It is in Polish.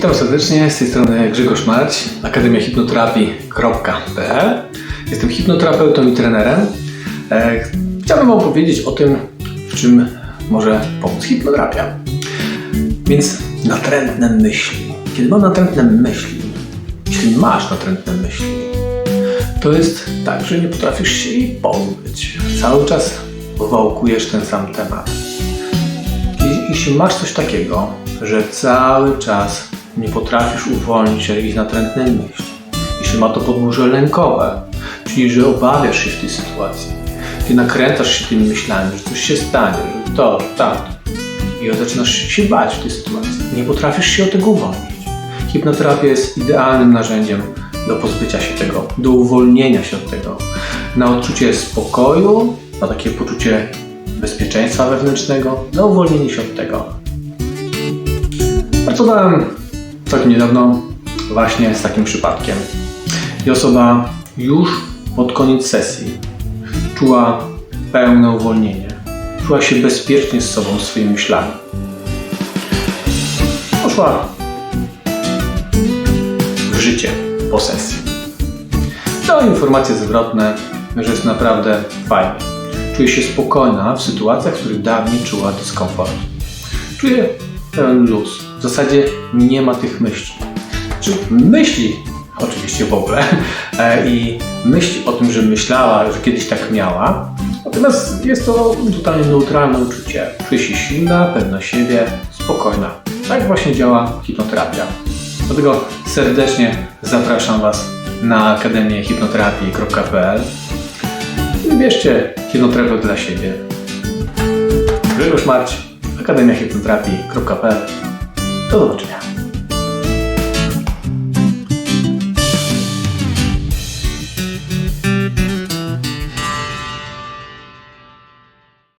Witam serdecznie, z tej strony Grzegorz Marć, Akademia Hipnoterapii.pl. Jestem hipnoterapeutą i trenerem. E, Chciałbym Wam powiedzieć o tym, w czym może pomóc hipnoterapia. Więc natrętne myśli. Kiedy mam natrętne myśli, jeśli masz natrętne myśli, to jest tak, że nie potrafisz się jej pozbyć. Cały czas wałkujesz ten sam temat. Jeśli masz coś takiego, że cały czas nie potrafisz uwolnić się jakiejś natrętnej myśli, jeśli ma to podłoże lękowe, czyli że obawiasz się w tej sytuacji, ty nakręcasz się tymi myślami, że coś się stanie, że to, tak, i zaczynasz się bać w tej sytuacji, nie potrafisz się od tego uwolnić. Hipnoterapia jest idealnym narzędziem do pozbycia się tego, do uwolnienia się od tego, na odczucie spokoju, na takie poczucie bezpieczeństwa wewnętrznego, na uwolnienie się od tego. Pracowałem całkiem niedawno właśnie z takim przypadkiem. I osoba już pod koniec sesji czuła pełne uwolnienie. Czuła się bezpiecznie z sobą, swoimi myślami. Poszła w życie po sesji. To informacje zwrotne, że jest naprawdę fajnie. Czuje się spokojna w sytuacjach, w których dawniej czuła dyskomfort. Czuje luz. W zasadzie nie ma tych myśli. Czy myśli, oczywiście w ogóle, e, i myśli o tym, że myślała, że kiedyś tak miała, natomiast jest to totalnie neutralne uczucie. Czuje się silna, pewna siebie, spokojna. Tak właśnie działa hipnoterapia. Dlatego serdecznie zapraszam Was na Akademię Hipnoterapii.pl Wybierzcie hipnoterapeut dla siebie. Grzegorz Marć, Akademia Hipnoterapii.pl Do zobaczenia.